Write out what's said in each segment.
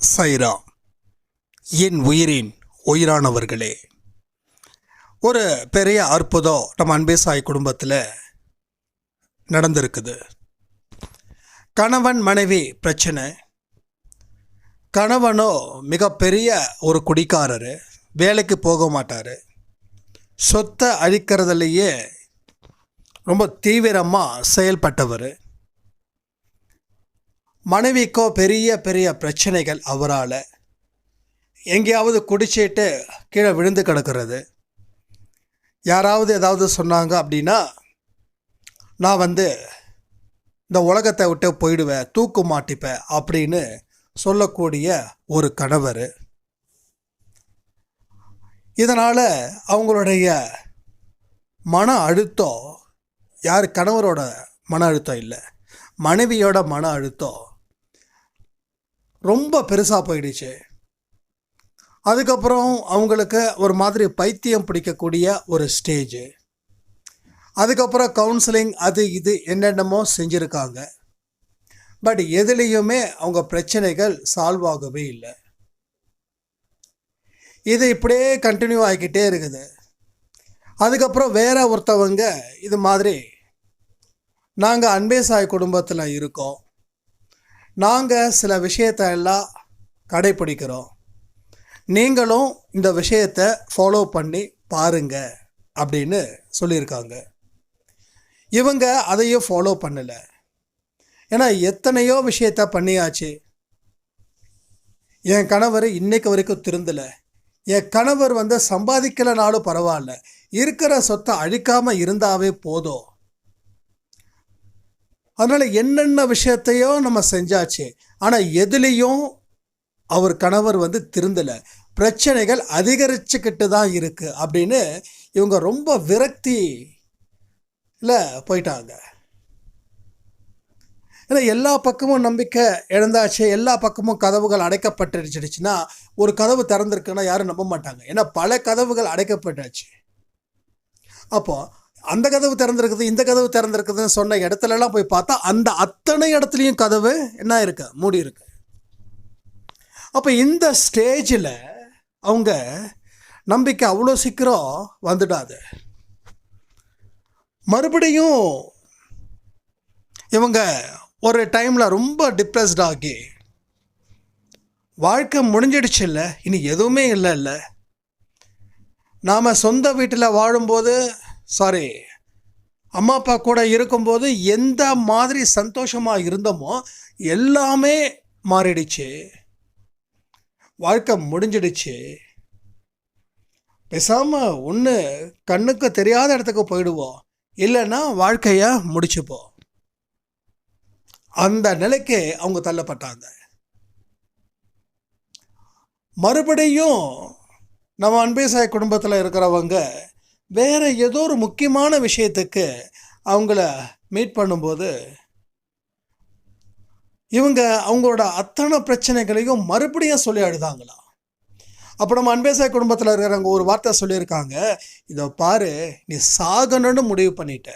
சைரா என் உயிரின் உயிரானவர்களே. ஒரு பெரிய அற்புதம் நம்ம அன்பே சாய் குடும்பத்தில் நடந்திருக்குது. கணவன் மனைவி பிரச்சனை. கணவனோ மிகப்பெரிய ஒரு குடிக்காரர் வேலைக்கு போக மாட்டார். சொத்தை அழிக்கிறதுலையே ரொம்ப தீவிரமாக செயல்பட்டவர். மனைவிக்கோ பெரிய பெரிய பிரச்சனைகள் அவரால் எங்கேயாவது குடிச்சிட்டு கீழே விழுந்து கிடக்கிறது. யாராவது ஏதாவது சொன்னாங்க அப்படின்னா நான் வந்து இந்த உலகத்தை விட்டு போயிடுவேன் தூக்கு மாட்டிப்பேன் அப்படின்னு சொல்லக்கூடிய ஒரு கணவர். இதனால் அவங்களுடைய மன அழுத்தம் யார் கணவரோட மன அழுத்தம் இல்லை மனைவியோட மன அழுத்தம் ரொம்ப பெருசாக போயிடுச்சு. அதுக்கப்புறம் அவங்களுக்கு ஒரு மாதிரி பைத்தியம் பிடிக்கக்கூடிய ஒரு ஸ்டேஜு அதுக்கப்புறம் கவுன்சிலிங் அது இது என்னென்னமோ செஞ்சுருக்காங்க. பட் எதுலேயுமே அவங்க பிரச்சனைகள் சால்வ் ஆகவே இல்லை. இது இப்படியே கண்டினியூ ஆகிக்கிட்டே இருக்குது. அதுக்கப்புறம் வேற ஒருத்தவங்க இது மாதிரி நாங்கள் அன்பே சாய் குடும்பத்தில் இருக்கோம். நாங்கள் சில விஷயத்தை எல்லாம் கடைப்பிடிக்கிறோம் நீங்களும் இந்த விஷயத்தை ஃபாலோ பண்ணி பாருங்க அப்படின்னு சொல்லியிருக்காங்க. இவங்க அதையும் ஃபாலோ பண்ணலை. ஏன்னா எத்தனையோ விஷயத்த பண்ணியாச்சு. என் கணவர் இன்னைக்கு வரைக்கும் திருந்தலை. என் கணவர் வந்து சம்பாதிக்கலைனாலும் பரவாயில்ல. இருக்கிற சொத்தை அழிக்காமல் இருந்தாவே போதும். அதனால் என்னென்ன விஷயத்தையோ நம்ம செஞ்சாச்சு. ஆனால் எதுலேயும் அவர் கணவர் வந்து திருந்தலை. பிரச்சனைகள் அதிகரிச்சுக்கிட்டு தான் இருக்குது அப்படின்னு இவங்க ரொம்ப விரக்தி இல்லை போயிட்டாங்க. ஏன்னா எல்லா பக்கமும் நம்பிக்கை இழந்தாச்சு. எல்லா பக்கமும் கதவுகள் அடைக்கப்பட்டுடுச்சுன்னா ஒரு கதவு திறந்திருக்குன்னா யாரும் நம்ப மாட்டாங்க. ஏன்னா பல கதவுகள் அடைக்கப்பட்டாச்சு. அப்போது அந்த கதவு திறந்திருக்குது இந்த கதவு திறந்திருக்குதுன்னு சொன்ன இடத்துலலாம் போய் பார்த்தா அந்த அத்தனை இடத்துலையும் கதவு என்ன இருக்கு? மூடி இருக்கு. அப்போ இந்த ஸ்டேஜில் அவங்க நம்பிக்கை அவ்வளோ சீக்கிரம் வந்துடாது. மறுபடியும் இவங்க ஒரு டைமில் ரொம்ப டிப்ரெஸ்ட் ஆகி வாழ்க்கை முடிஞ்சிடுச்சு இல்லை இனி எதுவுமே இல்லை இல்லை நாம் சொந்த வீட்டில் வாழும்போது சாரி அம்மா அப்பா கூட இருக்கும்போது எந்த மாதிரி சந்தோஷமாக இருந்தோமோ எல்லாமே மாறிடுச்சு. வாழ்க்கை முடிஞ்சிடுச்சு. பேசாமல் ஒன்று கண்ணுக்கு தெரியாத இடத்துக்கு போயிடுவோம். இல்லைன்னா வாழ்க்கையை முடிச்சுப்போம். அந்த நிலைக்கு அவங்க தள்ளப்பட்டாங்க. மறுபடியும் நம்ம அன்பேசாய் குடும்பத்தில் இருக்கிறவங்க வேறு ஏதோ ஒரு முக்கியமான விஷயத்துக்கு அவங்கள மீட் பண்ணும்போது இவங்க அவங்களோட அத்தனை பிரச்சனைகளையும் மறுபடியும் சொல்லி அழுதாங்களாம் அப்போ நம்ம அன்பேசாய் குடும்பத்தில் இருக்கிறவங்க ஒரு வார்த்தை சொல்லியிருக்காங்க. இதை பாரு நீ சாகணும்னு முடிவு பண்ணிட்ட.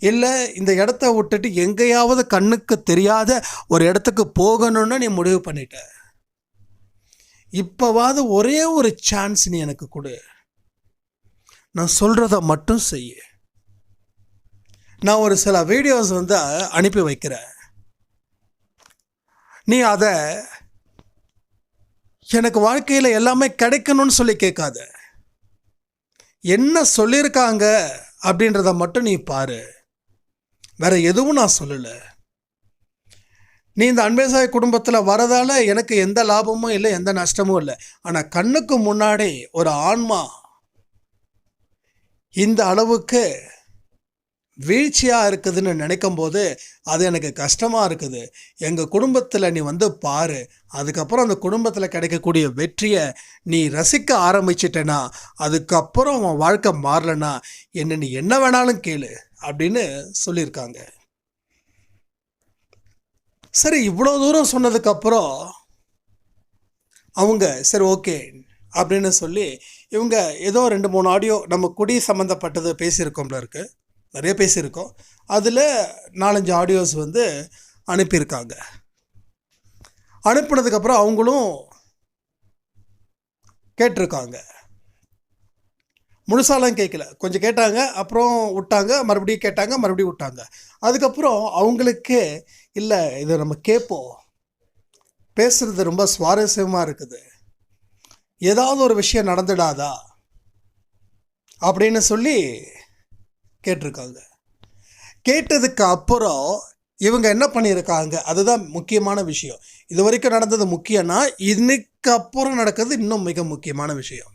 இல்லை இந்த இடத்த விட்டுட்டு எங்கேயாவது கண்ணுக்கு தெரியாத ஒரு இடத்துக்கு போகணும்னு நீ முடிவு பண்ணிட்ட. இப்போவாது ஒரே ஒரு சான்ஸ் நீ எனக்கு கொடு. நான் சொல்கிறத மட்டும் செய்ய. நான் ஒரு சில வீடியோஸ் வந்து அனுப்பி வைக்கிறேன். நீ அதை எனக்கு வாழ்க்கையில் எல்லாமே கிடைக்கணும்னு சொல்லி கேட்காத. என்ன சொல்லியிருக்காங்க அப்படின்றத மட்டும் நீ பாரு. வேற எதுவும் நான் சொல்லலை. நீ இந்த அன்பேசாய் குடும்பத்தில் வரதால எனக்கு எந்த லாபமும் இல்லை எந்த நஷ்டமும் இல்லை. ஆனால் கண்ணுக்கு முன்னாடி ஒரு ஆன்மா இந்த அளவுக்கு வீழ்ச்சியாக இருக்குதுன்னு நினைக்கும் போது அது எனக்கு கஷ்டமாக இருக்குது. எங்கள் குடும்பத்தில் நீ வந்து பாரு. அதுக்கப்புறம் அந்த குடும்பத்தில் கிடைக்கக்கூடிய வெற்றியை நீ ரசிக்க ஆரம்பிச்சிட்டேனா அதுக்கப்புறம் உன் வாழ்க்கை மாறலனா என்ன நீ என்ன வேணாலும் கேளு அப்படின்னு சொல்லியிருக்காங்க. சரி இவ்வளோ தூரம் சொன்னதுக்கப்புறம் அவங்க சரி ஓகே அப்படின்னு சொல்லி இவங்க ஏதோ ரெண்டு மூணு ஆடியோ நம்ம குடி சம்மந்தப்பட்டது பேசியிருக்கோம்ல இருக்குது நிறைய பேசியிருக்கோம். அதில் நாலஞ்சு ஆடியோஸ் வந்து அனுப்பியிருக்காங்க. அனுப்பினதுக்கப்புறம் அவங்களும் கேட்டிருக்காங்க. முழுசாலாம் கேட்கல கொஞ்சம் கேட்டாங்க அப்புறம் விட்டாங்க மறுபடியும் கேட்டாங்க மறுபடியும் விட்டாங்க. அதுக்கப்புறம் அவங்களுக்கு இல்லை இதை நம்ம கேட்போம் பேசுகிறது ரொம்ப சுவாரஸ்யமாக இருக்குது. ஏதாவது ஒரு விஷயம் நடந்துடாதா? அப்படின்னு சொல்லி கேட்டிருக்காங்க. கேட்டதுக்கு அப்புறம் இவங்க என்ன பண்ணியிருக்காங்க? அதுதான் முக்கியமான விஷயம். இது வரைக்கும் நடந்தது முக்கியம்னா இன்னைக்கு அப்புறம் நடக்கிறது இன்னும் மிக முக்கியமான விஷயம்.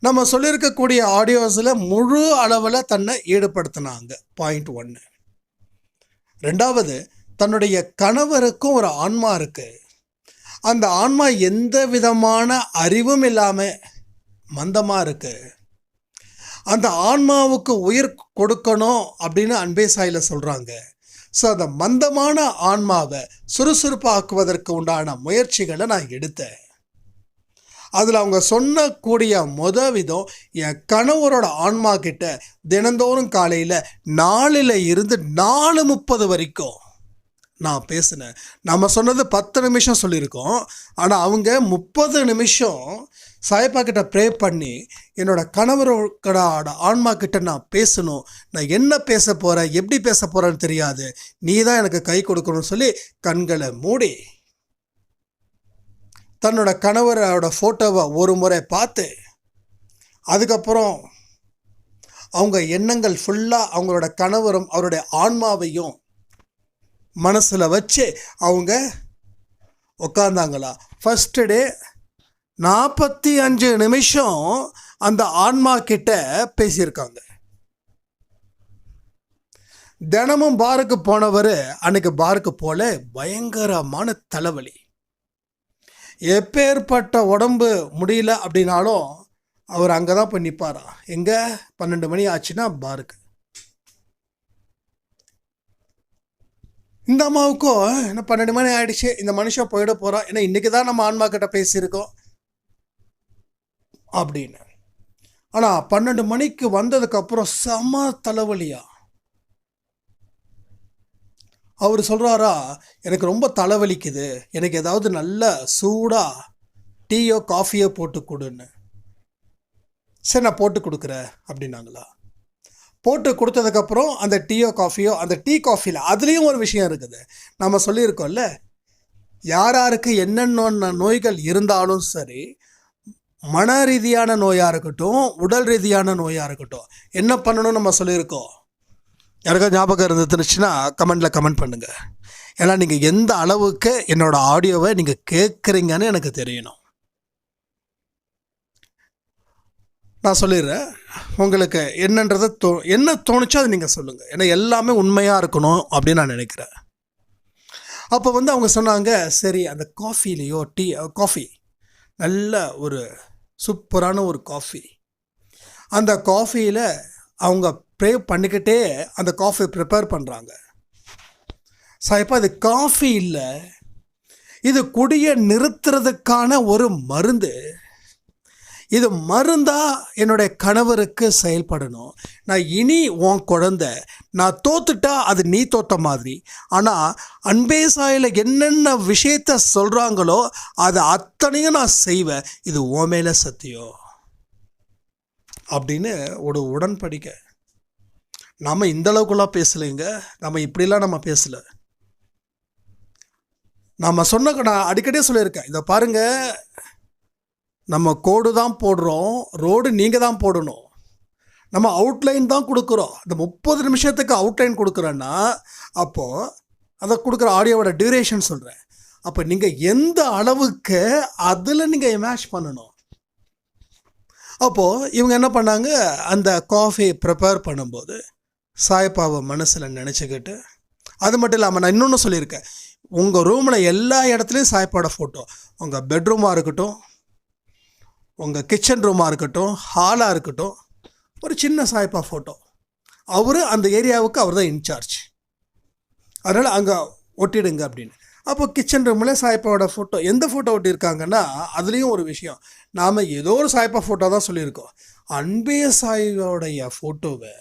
நம்ம சொல்லியிருக்கக்கூடிய ஆடியோஸில் முழு அளவில் தன்னை ஈடுபடுத்தினாங்க. பாயிண்ட் ஒன்று ரெண்டாவது தன்னுடைய கணவருக்கும் ஒரு ஆன்மா இருக்குது அந்த ஆன்மா எந்த விதமான அறிவும் இல்லாமல் மந்தமாக இருக்குது அந்த ஆன்மாவுக்கு உயிர் கொடுக்கணும் அப்படின்னு அன்பே சாயில் சொல்கிறாங்க ஸோ அந்த மந்தமான ஆன்மாவை சுறுசுறுப்பாக்குவதற்கு உண்டான முயற்சிகளை நான் எடுத்தேன். அதில் அவங்க சொன்னக்கூடிய முத விதம் என் கணவரோட ஆன்மா கிட்ட தினந்தோறும் காலையில் நாலில் இருந்து நாலு முப்பது வரைக்கும் நான் பேசினேன். நம்ம சொன்னது பத்து நிமிஷம் சொல்லியிருக்கோம். ஆனால் அவங்க முப்பது நிமிஷம் சாயப்பா கிட்ட ப்ரே பண்ணி என்னோட கணவரோட ஆன்மா கிட்ட நான் பேசணும். நான் என்ன பேச போகிறேன் எப்படி பேச போகிறேன்னு தெரியாது. நீ தான் எனக்கு கை கொடுக்கணும்னு சொல்லி கண்களை மூடி தன்னோட கணவரோட ஃபோட்டோவை ஒரு முறை பார்த்து அதுக்கப்புறம் அவங்க எண்ணங்கள் ஃபுல்லாக அவங்களோட கணவரும் அவருடைய ஆன்மாவையும் மனசில் வச்சு அவங்க உட்காந்தாங்களா ஃபஸ்ட்டு டே நாற்பத்தி அஞ்சு நிமிஷம் அந்த ஆன்மா கிட்ட பேசியிருக்காங்க. தினமும் பாருக்கு போனவர் அன்னைக்கு பாருக்கு போல பயங்கரமான தலைவலி. எப்பேற்பட்ட உடம்பு முடியல அப்படின்னாலும் அவர் அங்கே தான் போய் நிற்பாராம் எங்கே? பன்னெண்டு மணி ஆச்சுன்னா பாருக்கு. இந்த அம்மாவுக்கும் என்ன பன்னெண்டு மணி ஆயிடுச்சு இந்த மனுஷன் போயிட போகிறான் ஏன்னா இன்றைக்கி தான் நம்ம ஆன்மா கிட்ட பேசியிருக்கோம்? அப்படின்னு. ஆனால் பன்னெண்டு மணிக்கு வந்ததுக்கப்புறம் செம தலைவலியா? அவர் சொல்கிறாரா எனக்கு ரொம்ப தலைவலிக்குது எனக்கு ஏதாவது நல்ல சூடாக டீயோ காஃபியோ போட்டு கொடுன்னு. சரி நான் போட்டு கொடுக்குறேன் அப்படின்னாங்களா? போட்டு கொடுத்ததுக்கப்புறம் அந்த டீயோ காஃபியோ அந்த டீ காஃபியில் அதுலேயும் ஒரு விஷயம் இருக்குது. நம்ம சொல்லியிருக்கோம்ல யார் யாருக்கு என்னென்ன நோய்கள் இருந்தாலும் சரி மன ரீதியான நோயாக இருக்கட்டும் உடல் ரீதியான நோயாக இருக்கட்டும் என்ன பண்ணணும்னு நம்ம சொல்லியிருக்கோம்? யாருக்கா ஞாபகம் இருந்துச்சுன்னா கமெண்டில் கமெண்ட் பண்ணுங்கள் ஏன்னா நீங்கள் எந்த அளவுக்கு என்னோடய ஆடியோவை நீங்கள் கேட்குறீங்கன்னு எனக்கு தெரியணும். நான் சொல்லிடுறேன். உங்களுக்கு என்னன்றதை தோ என்ன தோணுச்சோ அதை நீங்கள் சொல்லுங்கள் ஏன்னா எல்லாமே உண்மையாக இருக்கணும் அப்படின்னு நான் நினைக்கிறேன். அப்போ வந்து அவங்க சொன்னாங்க சரி அந்த காஃபிலேயோ டீ காஃபி. நல்ல ஒரு சூப்பரான ஒரு காஃபி. அந்த காஃபியில் அவங்க ப்ரே பண்ணிக்கிட்டே அந்த காஃபி ப்ரிப்பேர் பண்ணுறாங்க சா இப்போ அது காஃபி இல்லை. இது குடியை நிறுத்துறதுக்கான ஒரு மருந்து இது மருந்தா என்னுடைய கணவருக்கு செயல்படணும். நான் இனி உன் குழந்த. நான் தோத்துட்டா அது நீ தோத்த மாதிரி. ஆனால் அன்பே சாயில் என்னென்ன விஷயத்த சொல்கிறாங்களோ அதை அத்தனையும் நான் செய்வேன். இது உன் மேலே சத்தியம் அப்படின்னு ஒரு உடன்படிக்கை. நாம் இந்த அளவுக்குலாம் பேசலைங்க. நம்ம இப்படிலாம் நம்ம பேசலை. நம்ம சொன்ன நான் அடிக்கடியே சொல்லியிருக்கேன். இதை பாருங்கள் நம்ம கோடு தான் போடுறோம் ரோடு நீங்கள் தான் போடணும். நம்ம அவுட்லைன் தான் கொடுக்குறோம். இந்த முப்பது நிமிஷத்துக்கு அவுட்லைன் கொடுக்குறேன்னா அப்போது அதை கொடுக்குற ஆடியோவோட டியூரேஷன் சொல்கிறேன் அப்போ நீங்கள் எந்த அளவுக்கு அதில் நீங்கள் இமேஜ் பண்ணணும். அப்போது இவங்க என்ன பண்ணாங்க? அந்த காஃபி ப்ரிப்பேர் பண்ணும்போது சாய்பாவை மனசில் நினச்சிக்கிட்டு அது மட்டும் இல்லாமல் நான் இன்னொன்று சொல்லியிருக்கேன். உங்கள் ரூமில் எல்லா இடத்துலையும் சாய்ப்பாவோட ஃபோட்டோ உங்கள் பெட்ரூமாக இருக்கட்டும் உங்கள் கிச்சன் ரூமாக இருக்கட்டும் ஹாலாக இருக்கட்டும் ஒரு சின்ன சாய்ப்பா ஃபோட்டோ அவர் அந்த ஏரியாவுக்கு அவர் தான் இன்சார்ஜ் அதனால் அங்கே ஒட்டிடுங்க அப்படின்னு. அப்போ கிச்சன் ரூமில் சாய்ப்பாவோட ஃபோட்டோ எந்த ஃபோட்டோ ஒட்டியிருக்காங்கன்னா அதுலேயும் ஒரு விஷயம். நாம் ஏதோ ஒரு சாய்ப்பா ஃபோட்டோ தான் சொல்லியிருக்கோம். அன்பே சாயோடைய ஃபோட்டோவை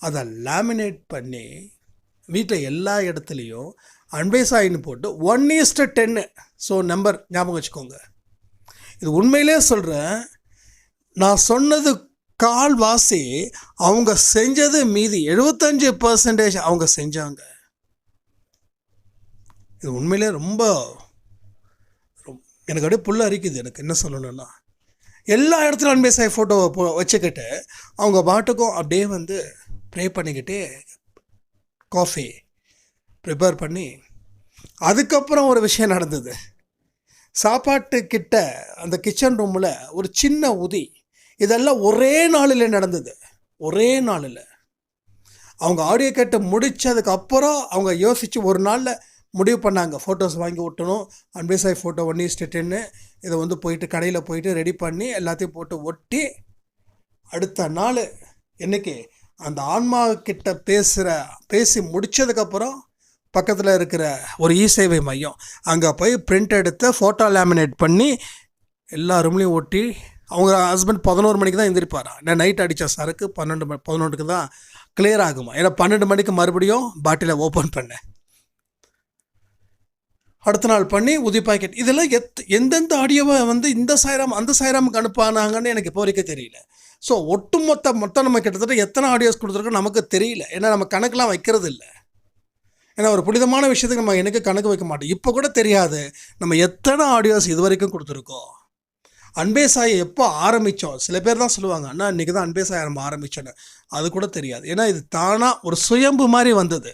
அதை லேமினேட் பண்ணி வீட்டில் எல்லா இடத்துலையும் அன்பே சாயின்னு போட்டு ஒன் ஈஸ்ட் டென்னு ஸோ நம்பர் ஞாபகம் வச்சுக்கோங்க. இது உண்மையிலே சொல்கிறேன் நான் சொன்னது கால்வாசி அவங்க செஞ்சது மீதி எழுபத்தஞ்சு பர்சன்டேஜ் அவங்க செஞ்சாங்க. இது உண்மையிலே ரொம்ப எனக்கு அப்படியே புல்ல அரிக்குது. எனக்கு என்ன சொல்லணும்னா எல்லா இடத்துலையும் அன்பே சாய் ஃபோட்டோவை போ வச்சுக்கிட்டு அவங்க பாட்டுக்கும் அப்படியே வந்து ப்ரே பண்ணிக்கிட்டே காஃபி ப்ரிப்பேர் பண்ணி அதுக்கப்புறம் ஒரு விஷயம் நடந்தது. சாப்பாட்டு கிட்ட அந்த கிச்சன் ரூமில் ஒரு சின்ன உதி இதெல்லாம் ஒரே நாளில் நடந்தது. ஒரே நாளில். அவங்க ஆடியோ கேட்டு முடிச்சதுக்கு அப்புறம் அவங்க யோசித்து ஒரு நாளில் முடிவு பண்ணாங்க. ஃபோட்டோஸ் வாங்கி ஒட்டணும். அன்பேசாய் ஃபோட்டோ ஒன் ஈஸ்ட் டென்னு இதை வந்து போயிட்டு கடையில் போயிட்டு ரெடி பண்ணி எல்லாத்தையும் போட்டு ஒட்டி அடுத்த நாள் என்னைக்கு அந்த ஆன்மா கிட்ட பேசுகிற பேசி முடிச்சதுக்கப்புறம் பக்கத்தில் இருக்கிற ஒரு இ சேவை மையம். அங்கே போய் பிரிண்ட் எடுத்து ஃபோட்டோ லேமினேட் பண்ணி எல்லா ரூம்லேயும் ஒட்டி அவங்க ஹஸ்பண்ட் பதினோரு மணிக்கு தான் எந்திரிப்பாரா? நான் நைட் அடித்த சரக்கு பன்னெண்டு மணி பதினொன்றுக்கு தான் கிளியர் ஆகுமா? ஏன்னா பன்னெண்டு மணிக்கு மறுபடியும் பாட்டிலை ஓப்பன் பண்ணேன் அடுத்த நாள் பண்ணி உதி பாக்கெட் இதெல்லாம் எத் எந்தெந்த ஆடியோவை வந்து இந்த சாயிராம் அந்த சாயிராமுக்கு அனுப்பானாங்கன்னு எனக்கு இப்போ வரைக்கும் தெரியல. ஸோ ஒட்டுமொத்த மொத்தம் நம்ம கிட்டத்தட்ட எத்தனை ஆடியோஸ் கொடுத்துருக்கோம் நமக்கு தெரியல. ஏன்னா நம்ம கணக்கெலாம் வைக்கிறது இல்லை ஏன்னா ஒரு புனிதமான விஷயத்துக்கு நம்ம எனக்கு கணக்கு வைக்க மாட்டோம். இப்போ கூட தெரியாது. நம்ம எத்தனை ஆடியோஸ் இது வரைக்கும் கொடுத்துருக்கோம்? அன்பே சாயை எப்போ ஆரம்பித்தோம் சில பேர் தான் சொல்லுவாங்க அண்ணா இன்றைக்கி தான் அன்பே சாயை நம்ம ஆரம்பித்தோன்னு அது கூட தெரியாது. ஏன்னா இது தானாக ஒரு சுயம்பு மாதிரி வந்தது.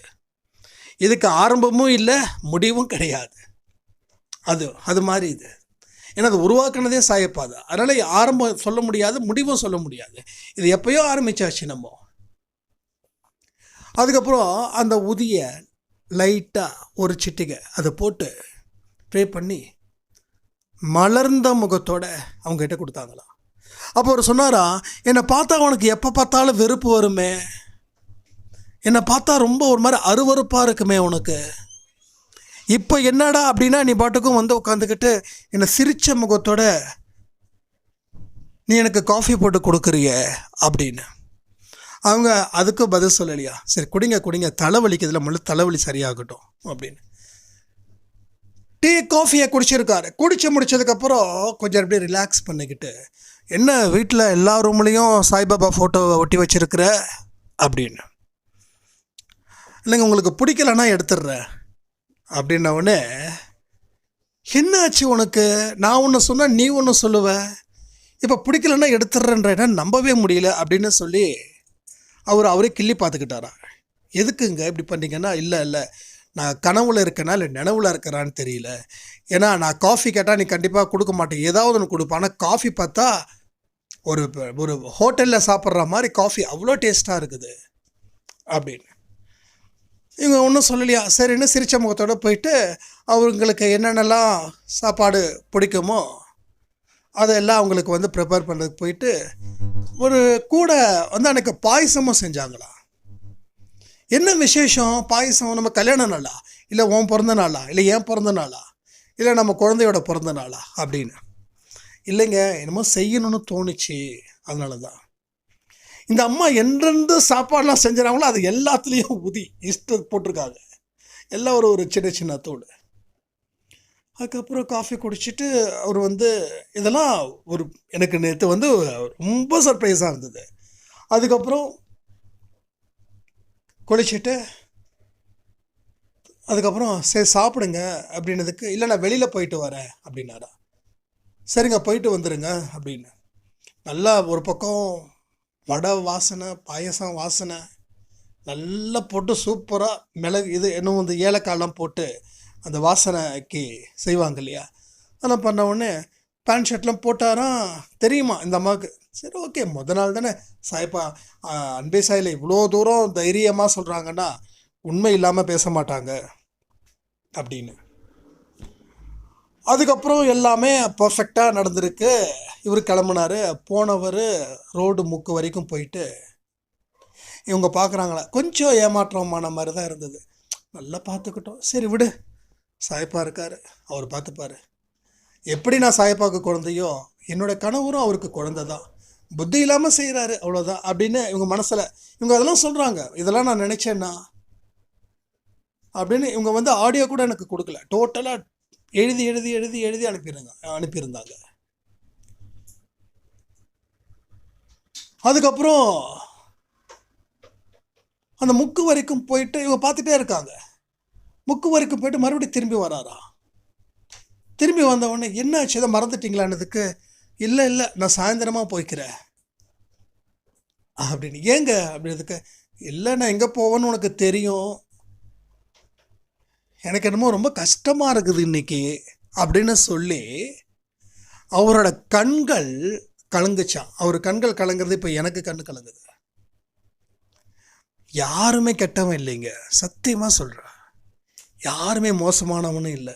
இதுக்கு ஆரம்பமும் இல்லை முடிவும் கிடையாது. அது அது மாதிரி இது. ஏன்னா அது உருவாக்குனதே சாயப்பாது. அதனால் ஆரம்பம் சொல்ல முடியாது முடிவும் சொல்ல முடியாது. இது எப்பயோ ஆரம்பிச்சாச்சு நம்ம. அதுக்கப்புறம் அந்த உதிய லைட்டாக ஒரு சிட்டிகை அதை போட்டு ப்ரே பண்ணி மலர்ந்த முகத்தோட அவங்ககிட்ட கொடுத்தாங்களாம். அப்போ அவர் சொன்னாரா என்னை பார்த்தா உனக்கு எப்போ பார்த்தாலும் வெறுப்பு வருமே? என்னை பார்த்தா ரொம்ப ஒரு மாதிரி அருவருப்பாக இருக்குமே உனக்கு? இப்போ என்னடா அப்படின்னா நீ பாட்டுக்கும் வந்து உட்காந்துக்கிட்டு என்னை சிரித்த முகத்தோட நீ எனக்கு காஃபி போட்டு கொடுக்குறிய? அப்படின்னு. அவங்க அதுக்கும் பதில் சொல்லலையா? சரி குடிங்க குடிங்க. தலைவலிக்கிறதுல முதல்ல தலைவலி சரியாகட்டும் அப்படின்னு. டீ காஃபியை குடிச்சிருக்காரு. குடிச்சு முடிச்சதுக்கப்புறம் கொஞ்சம் அப்படியே ரிலாக்ஸ் பண்ணிக்கிட்டு என்ன வீட்டில் எல்லா ரூம்லேயும் சாய்பாபா ஃபோட்டோவை ஒட்டி வச்சிருக்கிற? அப்படின்னு. இல்லைங்க உங்களுக்கு பிடிக்கலன்னா எடுத்துடுறேன் அப்படின்ன உடனே என்னாச்சு உனக்கு? நான் ஒன்று சொன்னால் நீ ஒன்று சொல்லுவ? இப்போ பிடிக்கலன்னா எடுத்துடுறேன்ற நம்பவே முடியல அப்படின்னு சொல்லி அவர் அவரே கிள்ளி பார்த்துக்கிட்டாரா? எதுக்குங்க இப்படி பண்ணீங்கன்னா இல்லை இல்லை நான் கனவுல இருக்கேனா இல்லை நினைவுல இருக்கிறான்னு தெரியல. ஏன்னா நான் காஃபி கேட்டால் நீ கண்டிப்பாக கொடுக்க மாட்டேன். ஏதாவது ஒன்று கொடுப்பேன். ஆனால் காஃபி பார்த்தா ஒரு ஒரு ஹோட்டலில் சாப்பிட்ற மாதிரி காஃபி அவ்வளோ டேஸ்ட்டாக இருக்குது. அப்படின்னு. இவங்க ஒன்றும் சொல்லலையா? சரின்னு சிரிச்ச முகத்தோட போயிட்டு அவங்களுக்கு என்னென்னலாம் சாப்பாடு பிடிக்குமோ அதெல்லாம் அவங்களுக்கு வந்து ப்ரிப்பேர் பண்ணுறதுக்கு போயிட்டு ஒரு கூட வந்து அன்னைக்கு பாயசமும் செஞ்சாங்களா? என்ன விசேஷம்? பாயசம் நம்ம கல்யாண நாளா? இல்லை உன் பிறந்த நாளா? இல்லை ஏன் பிறந்த நாளா? இல்லை நம்ம குழந்தையோட பிறந்த நாளா? அப்படின்னு. இல்லைங்க என்னமோ செய்யணும்னு தோணுச்சு. அதனால தான் இந்த அம்மா என்றென்று சாப்பாடெலாம் செஞ்சுறாங்களோ அது எல்லாத்துலேயும் உதி இஷ்ட போட்டிருக்காங்க. எல்லாம் ஒரு ஒரு சின்ன சின்ன தோடு. அதுக்கப்புறம் காஃபி குடிச்சிட்டு அவர் வந்து இதெல்லாம் ஒரு எனக்கு நேற்று வந்து ரொம்ப சர்ப்ரைஸாக இருந்தது. அதுக்கப்புறம் குளிச்சுட்டு அதுக்கப்புறம் சரி சாப்பிடுங்க அப்படின்னதுக்கு இல்லை நான் வெளியில் போயிட்டு வரேன் அப்படின்னாரா. சரிங்க போயிட்டு வந்துடுங்க அப்படின்னு. நல்லா ஒரு பக்கம் வடை வாசனை பாயசம் வாசனை நல்லா போட்டு சூப்பராக மிளகு இது இன்னும் வந்து ஏலக்காய்லாம் போட்டு அந்த வாசனைக்கு செய்வாங்க இல்லையா? ஆனால் பண்ண உடனே பேண்ட் ஷர்ட்லாம் போட்டாராம் தெரியுமா இந்த அம்மாவுக்கு? சரி ஓகே முத நாள் தானே. சாய்ப்பா அன்பே சாயில் இவ்வளோ தூரம் தைரியமாக சொல்கிறாங்கன்னா உண்மை இல்லாமல் பேச மாட்டாங்க அப்படின்னு. அதுக்கப்புறம் எல்லாமே பர்ஃபெக்டாக நடந்திருக்கு. இவர் கிளம்புனாரு. போனவர் ரோடு முக்கு வரைக்கும் போயிட்டு இவங்க பார்க்குறாங்களா கொஞ்சம் ஏமாற்றமான மாதிரி தான் இருந்தது. நல்லா பார்த்துக்கிட்டோம். சரி விடு. சாயப்பா இருக்கார். அவர் பார்த்துப்பார். எப்படி நான் சாயப்பாவுக்கு குழந்தையோ என்னோட கணவரும் அவருக்கு குழந்தை தான். புத்தி இல்லாமல் செய்கிறாரு அவ்வளோதான் அப்படின்னு இவங்க மனசில் இவங்க அதெல்லாம் சொல்கிறாங்க இதெல்லாம் நான் நினச்சேன்னா அப்படின்னு இவங்க வந்து ஆடியோ கூட எனக்கு கொடுக்கல. டோட்டலாக எழுதி எழுதி எழுதி எழுதி அனுப்பிடுங்க அனுப்பியிருந்தாங்க. அதுக்கப்புறம் அந்த முக்கு வரைக்கும் போயிட்டு இவங்க பார்த்துட்டே இருக்காங்க. முக்குவருக்கு போயிட்டு மறுபடியும் திரும்பி வராரா? திரும்பி வந்த உடனே என்ன ஆச்சு இதை மறந்துட்டீங்களான்னதுக்கு இல்லை இல்லை நான் சாயந்தரமாக போய்க்கிறேன். அப்படின்னு. ஏங்க? அப்படின்றதுக்கு இல்லை நான் எங்கே போவேன்னு உனக்கு தெரியும். எனக்கு என்னமோ ரொம்ப கஷ்டமாக இருக்குது இன்றைக்கி அப்படின்னு சொல்லி அவரோட கண்கள் கலங்குச்சான் அவர் கண்கள் கலங்குறது இப்போ எனக்கு கண்ணு கலங்குது. யாருமே கெட்டவன் இல்லைங்க. சத்தியமாக சொல்கிறேன் யாருமே மோசமானவனும் இல்லை.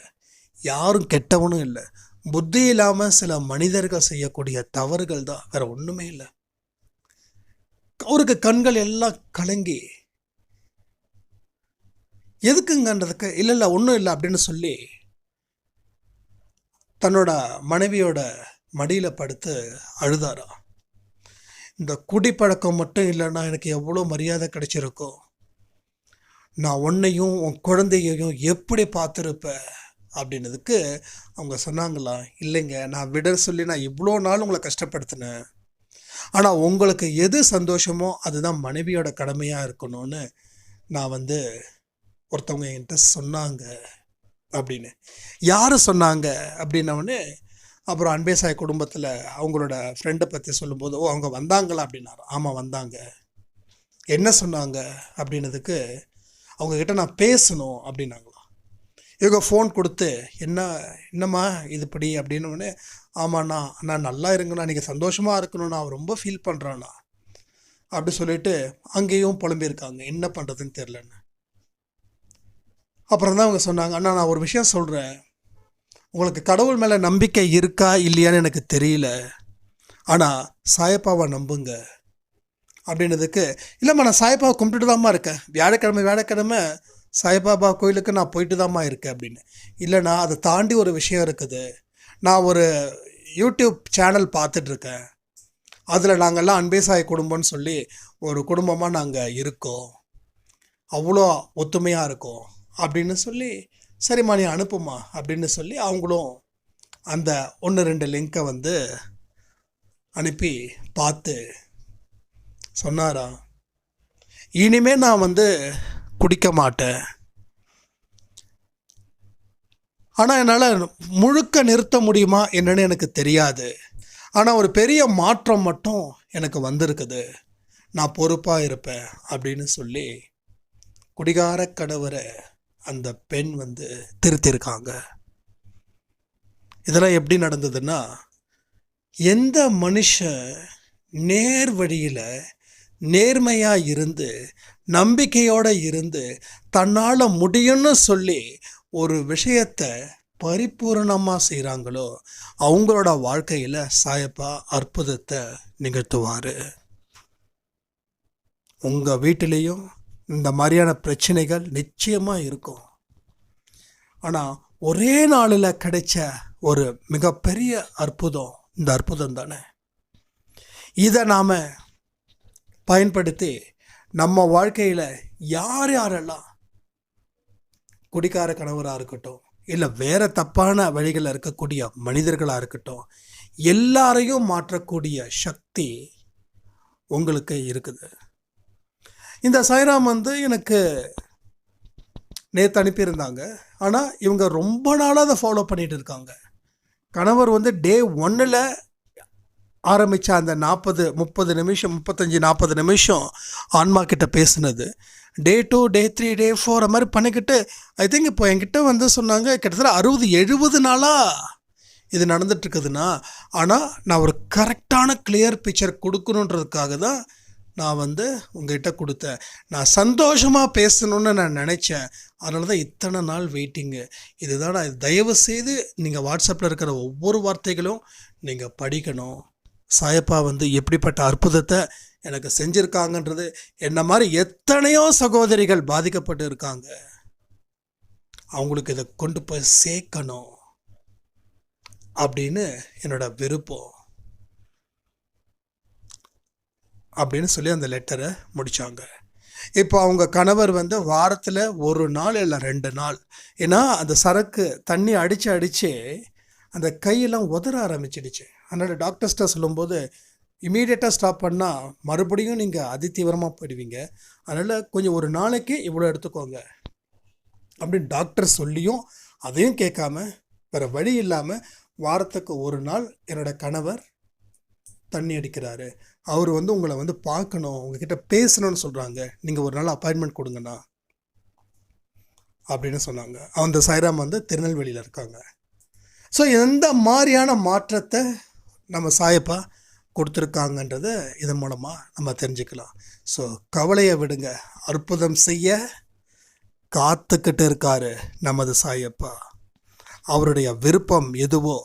யாரும் கெட்டவனும் இல்லை. புத்தி இல்லாமல் சில மனிதர்கள் செய்யக்கூடிய தவறுகள் தான். வேற ஒன்றுமே இல்லை. அவருக்கு கண்கள் எல்லாம் கலங்கி எதுக்குங்கன்றதுக்கு? இல்லை இல்லை ஒன்றும் இல்லை அப்படின்னு சொல்லி தன்னோட மனைவியோட மடியில் படுத்து அழுதாரா இந்த குடிப்பழக்கம் மட்டும் இல்லைன்னா எனக்கு எவ்வளோ மரியாதை கிடைச்சிருக்கும். நான் உன்னையும் உன் குழந்தையையும் எப்படி பார்த்துருப்பேன்? அப்படின்னதுக்கு அவங்க சொன்னாங்களா இல்லைங்க நான் விட சொல்லி நான் இவ்வளோ நாள் உங்களை கஷ்டப்படுத்தினேன். ஆனால் உங்களுக்கு எது சந்தோஷமோ அதுதான் மனைவியோட கடமையாக இருக்கணும்னு நான் வந்து ஒருத்தவங்க என்கிட்ட சொன்னாங்க அப்படின்னு. யார் சொன்னாங்க அப்படின்னவொடனே அப்புறம் அன்பே சாய் குடும்பத்தில் அவங்களோட ஃப்ரெண்டை பற்றி சொல்லும்போது ஓ அவங்க வந்தாங்களா? அப்படின்னாரு. ஆமாம் வந்தாங்க. என்ன சொன்னாங்க? அப்படின்னதுக்கு அவங்கக்கிட்ட நான் பேசணும் அப்படின்னாங்களாம். இவங்க ஃபோன் கொடுத்து என்ன என்னம்மா இதுபடி அப்படின்னோடனே ஆமாண்ணா அண்ணா நல்லா இருங்கண்ணா நீங்கள் சந்தோஷமாக இருக்கணும்ண்ணா அவன் ரொம்ப ஃபீல் பண்ணுறாண்ணா அப்படி சொல்லிட்டு அங்கேயும் புலம்பியிருக்காங்க. என்ன பண்ணுறதுன்னு தெரிலன்னு அப்புறம் தான் அவங்க சொன்னாங்க அண்ணா நான் ஒரு விஷயம் சொல்கிறேன் உங்களுக்கு கடவுள் மேலே நம்பிக்கை இருக்கா இல்லையான்னு எனக்கு தெரியல. ஆனால் சாயப்பாவை நம்புங்க. அப்படின்றதுக்கு இல்லைம்மா நான் சாயப்பாவை கும்பிட்டுட்டு தாம்மா இருக்கேன். வியாழக்கிழமை வியாழக்கிழமை சாய்பாபா கோயிலுக்கு நான் போயிட்டு தாம்மா இருக்கேன் அப்படின்னு. இல்லைண்ணா அதை தாண்டி ஒரு விஷயம் இருக்குது. நான் ஒரு யூடியூப் சேனல் பார்த்துட்ருக்கேன். அதில் நாங்கள்லாம் அன்பே சாய் குடும்பம்னு சொல்லி ஒரு குடும்பமாக நாங்கள் இருக்கோம். அவ்வளோ ஒத்துமையாக இருக்கோம் அப்படின்னு சொல்லி சரிம்மா நீ அனுப்புமா அப்படின்னு சொல்லி அவங்களும் அந்த ஒன்று ரெண்டு லிங்க்கை வந்து அனுப்பி பார்த்து சொன்னாரா? இனிமே நான் வந்து குடிக்க மாட்டேன். ஆனால் என்னால் முழுக்க நிறுத்த முடியுமா என்னன்னு எனக்கு தெரியாது. ஆனால் ஒரு பெரிய மாற்றம் மட்டும் எனக்கு வந்திருக்குது. நான் பொறுப்பாக இருப்பேன் அப்படின்னு சொல்லி குடிகார கடவுரை அந்த பெண் வந்து திருத்திருக்காங்க இதெல்லாம் எப்படி நடந்ததுன்னா எந்த மனுஷன் நேர் வழியில் நேர்மையாக இருந்து நம்பிக்கையோடு இருந்து தன்னால் முடியும்னு சொல்லி ஒரு விஷயத்தை பரிபூரணமாக செய்கிறாங்களோ அவங்களோட வாழ்க்கையில் சாயப்பா அற்புதத்தை நிகழ்த்துவார். உங்கள் வீட்டிலையும் இந்த மாதிரியான பிரச்சனைகள் நிச்சயமாக இருக்கும். ஆனால் ஒரே நாளில் கிடைச்ச ஒரு மிகப்பெரிய அற்புதம் இந்த அற்புதம் தானே? இதை நாம் பயன்படுத்தி நம்ம வாழ்க்கையில் யார் யாரெல்லாம் குடிக்கார கணவராக இருக்கட்டும் இல்லை வேறு தப்பான வழிகளில் இருக்கக்கூடிய மனிதர்களாக இருக்கட்டும் எல்லாரையும் மாற்றக்கூடிய சக்தி உங்களுக்கு இருக்குது. இந்த சாய்ராம் வந்து எனக்கு நேற்று அனுப்பியிருந்தாங்க. ஆனால் இவங்க ரொம்ப நாளாக அதை ஃபாலோ பண்ணிகிட்டு இருக்காங்க. கணவர் வந்து டே ஒன்னில் ஆரம்பித்த அந்த நாற்பது முப்பது நிமிஷம் முப்பத்தஞ்சு நாற்பது நிமிஷம் ஆன்மா கிட்ட பேசினது. Day two day three day four அது மாதிரி பண்ணிக்கிட்டு ஐ திங்க் இப்போ என்கிட்ட வந்து சொன்னாங்க கிட்டத்தட்ட அறுபது எழுபது நாளாக இது நடந்துட்டுருக்குதுன்னா ஆனால் நான் ஒரு கரெக்டான கிளியர் பிக்சர் கொடுக்கணுன்றதுக்காக தான் நான் வந்து உங்ககிட்ட கொடுத்தேன். நான் சந்தோஷமாக பேசணுன்னு நான் நினச்சேன். அதனால தான் இத்தனை நாள் வெயிட்டிங்கு இதுதான் நான் தயவு செய்து நீங்கள் வாட்ஸ்அப்பில் இருக்கிற ஒவ்வொரு வார்த்தைகளும் நீங்கள் படிக்கணும். சாயப்பா வந்து எப்படிப்பட்ட அற்புதத்தை எனக்கு செஞ்சுருக்காங்கன்றது என்ன மாதிரி எத்தனையோ சகோதரிகள் பாதிக்கப்பட்டு இருக்காங்க. அவங்களுக்கு இதை கொண்டு போய் சேர்க்கணும் அப்படின்னு என்னோட விருப்பம். அப்படின்னு சொல்லி அந்த லெட்டரை முடித்தாங்க இப்போ அவங்க கணவர் வந்து வாரத்தில் ஒரு நாள் இல்லை ரெண்டு நாள். ஏன்னா அந்த சரக்கு தண்ணி அடித்து அடித்து அந்த கையெல்லாம் உதற ஆரம்பிச்சிடுச்சு. அதனால் டாக்டர்ஸ்கிட்ட சொல்லும்போது இமீடியட்டாக ஸ்டாப் பண்ணால் மறுபடியும் நீங்கள் அதிதீவிரமாக போயிடுவீங்க. அதனால் கொஞ்சம் ஒரு நாளைக்கு இவ்வளோ எடுத்துக்கோங்க. அப்படின்னு டாக்டர் சொல்லியும் அதையும் கேட்காம வேறு வழி இல்லாமல் வாரத்துக்கு ஒரு நாள் என்னோட கணவர் தண்ணி அடிக்கிறாரு. அவர் வந்து உங்களை வந்து பார்க்கணும் உங்ககிட்ட பேசணும்னு சொல்கிறாங்க நீங்கள் ஒரு நாள் அப்பாயின்மெண்ட் கொடுங்கண்ணா. அப்படின்னு சொன்னாங்க. அந்த சைராம் வந்து திருநெல்வேலியில் இருக்காங்க. ஸோ எந்த மாதிரியான மாற்றத்தை நம்ம சாயப்பா கொடுத்துருக்காங்கன்றத இதன் மூலமாக நம்ம தெரிஞ்சுக்கலாம். ஸோ கவலையை விடுங்க. அற்புதம் செய்ய காத்துக்கிட்டு இருக்காரு நமது சாயப்பா. அவருடைய விருப்பம் எதுவோ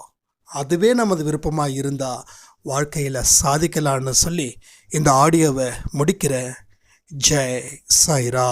அதுவே நமது விருப்பமாக இருந்தால் வாழ்க்கையில் சாதிக்கலான்னு சொல்லி இந்த ஆடியோவை முடிக்கிற ஜெய் சாய்ரா.